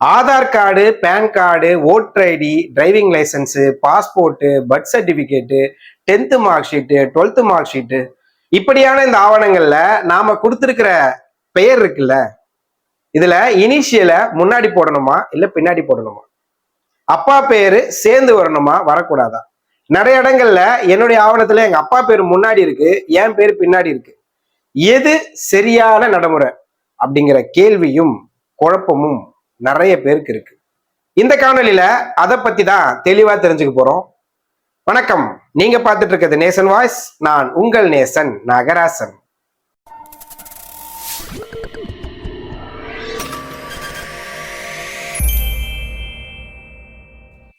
Aadhaar card PAN card voter ID driving licence passport birth certificate tenth mark sheet twelfth mark sheet இப்படியான இந்த ஆவணங்களில் நாம் கொடுத்துருக்கிற பெயர் இருக்குல்ல? இதில் இனிஷியலை முன்னாடி போடணுமா? இல்லை பின்னாடி போடணுமா? அப்பா பேர் சேர்ந்து வரணுமா? வரக்கூடாதா? நிறைய இடங்கள்ல என்னுடைய ஆவணத்துல எங்க அப்பா பேர் முன்னாடி இருக்கு என் பேர் பின்னாடி இருக்கு. எது சரியான நடைமுறை? அப்படிங்கிற கேள்வியும் குழப்பமும் நிறைய பேருக்கு இருக்கு. இந்த காணொளியில அதை பத்தி தான் தெளிவா தெரிஞ்சுக்க போறோம். வணக்கம். நீங்க பார்த்துட்டு இருக்கிறது நேசன் வாய்ஸ். நான் உங்கள் நேசன் நகராசன்.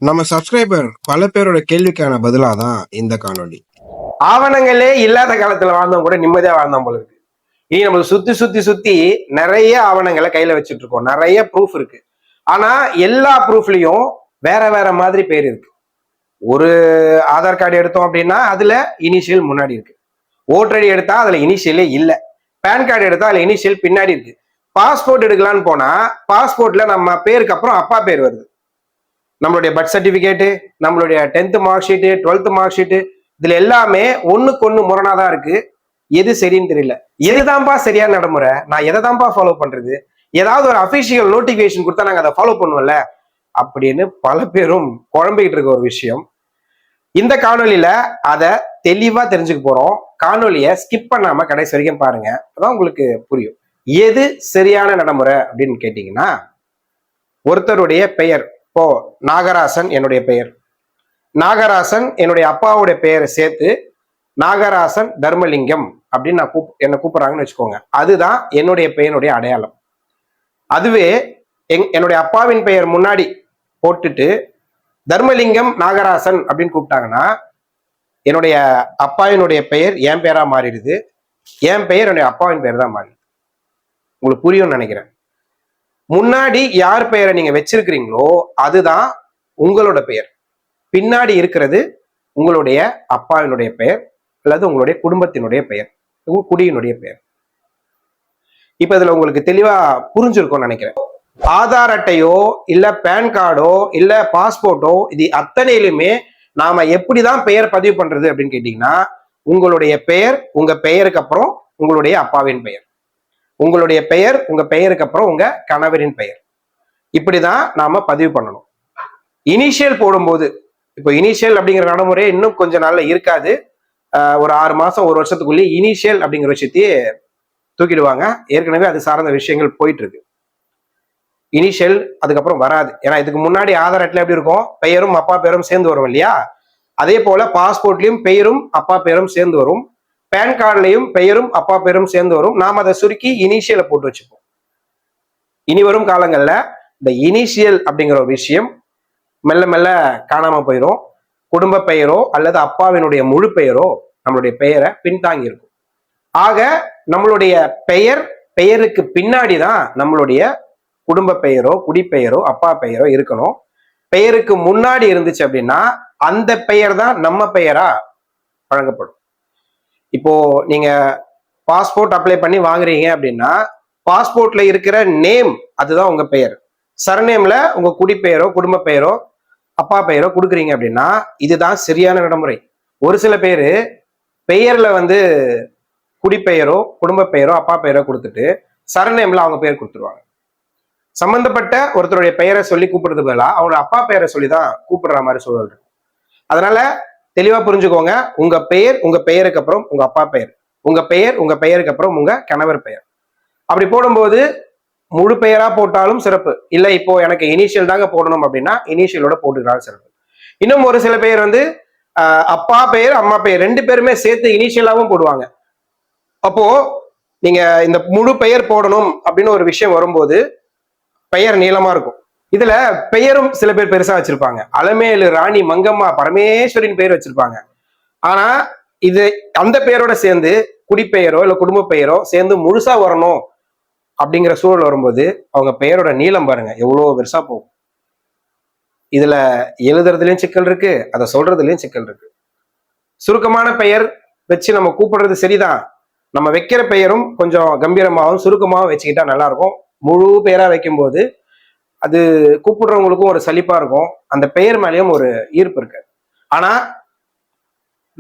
நம்ம சப்ஸ்கிரைபர் பல பேரோட கேள்விக்கான பதிலா தான் இந்த காணொளி. ஆவணங்களே இல்லாத காலத்துல வாழ்ந்தவங்க கூட நிம்மதியா வாழ்ந்தோம் போல இருக்கு. இனி நம்ம சுத்தி சுத்தி சுத்தி நிறைய ஆவணங்களை கையில வச்சுட்டு இருக்கோம் நிறைய ப்ரூஃப் இருக்கு. ஆனா எல்லா ப்ரூஃப்லயும் வேற வேற மாதிரி பேர் இருக்கு. ஒரு ஆதார் கார்டு எடுத்தோம் அப்படின்னா அதுல இனிஷியல் முன்னாடி இருக்கு. ஓட்டர் ஐடி எடுத்தா அதுல இனிஷியலே இல்லை. பேன் கார்டு எடுத்தா அதுல இனிஷியல் பின்னாடி இருக்கு. பாஸ்போர்ட் எடுக்கலாம்னு போனா பாஸ்போர்ட்ல நம்ம பேருக்கு அப்புறம் அப்பா பேர் வருது. நம்மளுடைய பர்த் சர்டிபிகேட்டு நம்மளுடைய tenth mark sheet twelfth mark sheet இதுல எல்லாமே ஒன்று முரணாக தான் இருக்கு. எது சரின்னு தெரியல. எதுதான்ப்பா சரியான நடைமுறை? நான் எதை தான்ப்பா ஃபாலோ பண்றது? ஏதாவது ஒரு அபிஷியல் நோட்டிபிகேஷன் கொடுத்தா நாங்க அதை ஃபாலோ பண்ணுவோம்ல? அப்படின்னு பல பேரும் குழம்பிக்கிட்டு இருக்க ஒரு விஷயம். இந்த காணொலியில அதை தெளிவா தெரிஞ்சுக்க போறோம். காணொலியை ஸ்கிப் பண்ணாம கடைசி வரைக்கும் பாருங்க. அதான் உங்களுக்கு புரியும். எது சரியான நடைமுறை அப்படின்னு கேட்டீங்கன்னா ஒருத்தருடைய பெயர். இப்போ நாகராசன் என்னுடைய பெயர். நாகராசன் என்னுடைய அப்பாவுடைய பெயரை சேர்த்து நாகராசன் தர்மலிங்கம். அப்படின்னு நான் கூப் என்னை கூப்பிட்றாங்கன்னு வச்சுக்கோங்க. அதுதான் என்னுடைய பெயருடைய அடையாளம். அதுவே எங் என்னுடைய அப்பாவின் பெயர் முன்னாடி போட்டுட்டு தர்மலிங்கம் நாகராசன் அப்படின்னு கூப்பிட்டாங்கன்னா என்னுடைய அப்பாவினுடைய பெயர் என் பெயராக மாறிடுது. என் பெயர் என்னுடைய அப்பாவின் பெயர் தான் மாறிடுது. உங்களுக்கு புரியும்னு நினைக்கிறேன். முன்னாடி யார் பெயரை நீங்க வச்சிருக்கிறீங்களோ அதுதான் உங்களோட பெயர். பின்னாடி இருக்கிறது உங்களுடைய அப்பாவினுடைய பெயர் அல்லது உங்களுடைய குடும்பத்தினுடைய பெயர். குடியினுடைய பெயர். இப்ப இதுல உங்களுக்கு தெளிவா புரிஞ்சிருக்கும்னு நினைக்கிறேன். ஆதார் அட்டையோ இல்ல பேன் கார்டோ இல்ல பாஸ்போர்ட்டோ இது அத்தனையிலுமே நாம எப்படிதான் பெயர் பதிவு பண்றது அப்படின்னு கேட்டீங்கன்னா உங்களுடைய பெயர் உங்க பெயருக்கு அப்புறம் உங்களுடைய அப்பாவின் பெயர். உங்களுடைய பெயர் உங்க பெயருக்கு அப்புறம் உங்க கணவரின் பெயர். இப்படிதான் நாம பதிவு பண்ணணும். இனிஷியல் போடும்போது இப்போ இனிஷியல் அப்படிங்கிற நடைமுறை இன்னும் கொஞ்ச நாள்ல இருக்காது. ஒரு ஆறு மாதம் ஒரு வருஷத்துக்குள்ளேயே இனிஷியல் அப்படிங்கிற விஷயத்தையே தூக்கிடுவாங்க. ஏற்கனவே அது சார்ந்த விஷயங்கள் போயிட்டு இருக்கு இனிஷியல் அதுக்கப்புறம் வராது. ஏன்னா இதுக்கு முன்னாடி ஆதார் அட்டில் எப்படி இருக்கும்? பெயரும் அப்பா பேரும் சேர்ந்து வரும் இல்லையா? அதே போல பாஸ்போர்ட்லயும் பெயரும் அப்பா பேரும் சேர்ந்து வரும். பேன் கார்டுலையும் பெயரும் அப்பா பேரும் சேர்ந்து வரும். நாம் அதை சுருக்கி இனிஷியலை போட்டு வச்சுப்போம். இனி வரும் காலங்களில் இந்த இனிஷியல் அப்படிங்கிற ஒரு விஷயம் மெல்ல மெல்ல காணாம போயிடும் குடும்ப பெயரோ அல்லது அப்பாவினுடைய முழு பெயரோ நம்மளுடைய பெயரை பின்தாங்கி இருக்கும் ஆக நம்மளுடைய பெயர் பெயருக்கு பின்னாடி தான் நம்மளுடைய குடும்ப பெயரோ குடிப்பெயரோ அப்பா பெயரோ இருக்கணும். பெயருக்கு முன்னாடி இருந்துச்சு அப்படின்னா அந்த பெயர் தான் நம்ம பெயரா வழங்கப்படும். இப்போ நீங்க பாஸ்போர்ட் அப்ளை பண்ணி வாங்குறீங்க அப்படின்னா பாஸ்போர்ட்ல இருக்கிற நேம் அதுதான் உங்க பெயர். சர்நேம்ல உங்க குடிப்பெயரோ குடும்ப பெயரோ அப்பா பெயரோ கொடுக்குறீங்க அப்படின்னா இதுதான் சரியான நடைமுறை. ஒரு சில பேர் பெயர்ல வந்து குடிப்பெயரோ குடும்ப பெயரோ அப்பா பெயரோ கொடுத்துட்டு சரநேம்ல அவங்க பெயர் கொடுத்துருவாங்க. சம்பந்தப்பட்ட ஒருத்தருடைய பெயரை சொல்லி கூப்பிடுறது பதிலாக அவங்களோட அப்பா பெயரை சொல்லி தான் கூப்பிடுற மாதிரி சூழல் இருக்கு அதனால தெளிவா புரிஞ்சுக்கோங்க உங்க பெயர் உங்க பெயருக்கு அப்புறம் உங்க அப்பா பெயர். உங்க பெயர் உங்க பெயருக்கு அப்புறம் உங்க கணவர் பெயர். அப்படி போடும்போது முழு பெயரா போட்டாலும் சிறப்பு. இல்லை இப்போ எனக்கு இனிஷியல் தாங்க போடணும் அப்படின்னா இனிஷியலோட போட்டுக்கிறாலும் சிறப்பு. இன்னும் ஒரு சில பேர் வந்து அப்பா பெயர் அம்மா பெயர் ரெண்டு பேருமே சேர்த்து இனிஷியலாகவும் போடுவாங்க. அப்போ நீங்க இந்த முழு பெயர் போடணும் அப்படின்னு ஒரு விஷயம் வரும்போது பெயர் நீளமா இருக்கும். இதுல பெயரும் சில பேர் பெருசா வச்சிருப்பாங்க. அலமேலு ராணி மங்கம்மா பரமேஸ்வரின் பெயர் வச்சிருப்பாங்க. ஆனா இது அந்த பெயரோட சேர்ந்து குடிப்பெயரோ இல்ல குடும்ப பெயரோ சேர்ந்து முழுசா வரணும் அப்படிங்கிற சூழல் வரும்போது அவங்க பெயரோட நீளம் பாருங்க எவ்வளவு பெருசா போகும். இதுல எழுதுறதுலயும் சிக்கல் இருக்கு அதை சொல்றதுலயும் சிக்கல் இருக்கு. சுருக்கமான பெயர் வச்சு நம்ம கூப்பிடுறது சரிதான். நம்ம வைக்கிற பெயரும் கொஞ்சம் கம்பீரமாகவும் சுருக்கமாகவும் வச்சுக்கிட்டா நல்லா இருக்கும் முழு பெயரா வைக்கும்போது அது கூப்பிடுறவங்களுக்கும் ஒரு சலிப்பா இருக்கும். அந்த பெயர் மேலேயும் ஒரு ஈர்ப்பு இருக்கு. ஆனா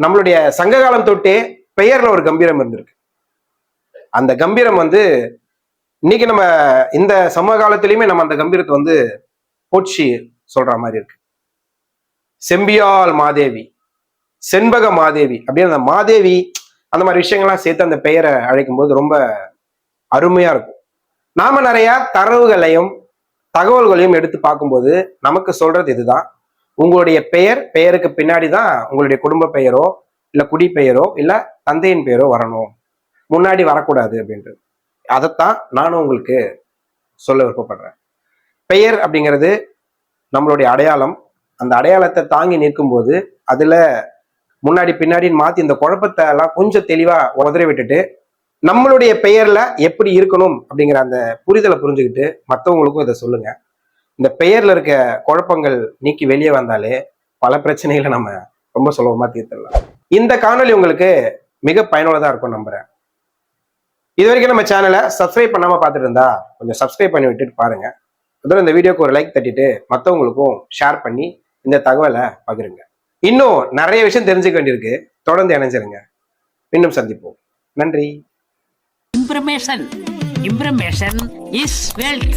நம்மளுடைய சங்க காலம் தொட்டே பெயர்ல ஒரு கம்பீரம் இருந்திருக்கு. அந்த கம்பீரம் வந்து இன்னைக்கு நம்ம இந்த சமகாலத்திலயுமே நம்ம அந்த கம்பீரத்தை வந்து போச்சு சொல்ற மாதிரி இருக்கு. செம்பியால் மாதேவி செண்பக மாதேவி அப்படின்னு அந்த மாதேவி அந்த மாதிரி விஷயங்கள்லாம் சேர்த்து அந்த பெயரை அழைக்கும் போது ரொம்ப அருமையா இருக்கும். நாம நிறைய தரவுகளையும் தகவல்களையும் எடுத்து பார்க்கும்போது நமக்கு சொல்றது இதுதான். உங்களுடைய பெயர் பெயருக்கு பின்னாடி தான் உங்களுடைய குடும்ப பெயரோ இல்ல குடி பெயரோ இல்லை தந்தையின் பெயரோ வரணும். முன்னாடி வரக்கூடாது அப்படின்றது. அதைத்தான் நானும் உங்களுக்கு சொல்ல விருப்பப்படுறேன். பெயர் அப்படிங்கிறது நம்மளுடைய அடையாளம். அந்த அடையாளத்தை தாங்கி நிற்கும்போது அதுல முன்னாடி பின்னாடின்னு மாத்தி இந்த குழப்பத்தை எல்லாம் கொஞ்சம் தெளிவா உதறி விட்டுட்டு நம்மளுடைய பெயர்ல எப்படி இருக்கணும் அப்படிங்கிற அந்த புரிதலை புரிஞ்சுக்கிட்டு மற்றவங்களுக்கும் இதை சொல்லுங்க. இந்த பெயர்ல இருக்க குழப்பங்கள் நீக்கி வெளியே வந்தாலே பல பிரச்சனைகளை நம்ம ரொம்ப சுலபமா தீர்த்துடலாம். இந்த காணொளி உங்களுக்கு மிக பயனுள்ளதா இருக்கும் நம்புறேன். இது வரைக்கும் நம்ம சேனலை சப்ஸ்கிரைப் பண்ணாம பார்த்துட்டு இருந்தா கொஞ்சம் சப்ஸ்கிரைப் பண்ணி விட்டுட்டு பாருங்க. அதோட இந்த வீடியோக்கு ஒரு லைக் தட்டிட்டு மற்றவங்களுக்கும் ஷேர் பண்ணி இந்த தகவலை பகிருங்க. இன்னும் நிறைய விஷயம் தெரிஞ்சுக்க வேண்டியிருக்கு. தொடர்ந்து இணைஞ்சிருங்க. மீண்டும் சந்திப்போம். நன்றி. Information. Information is wealth.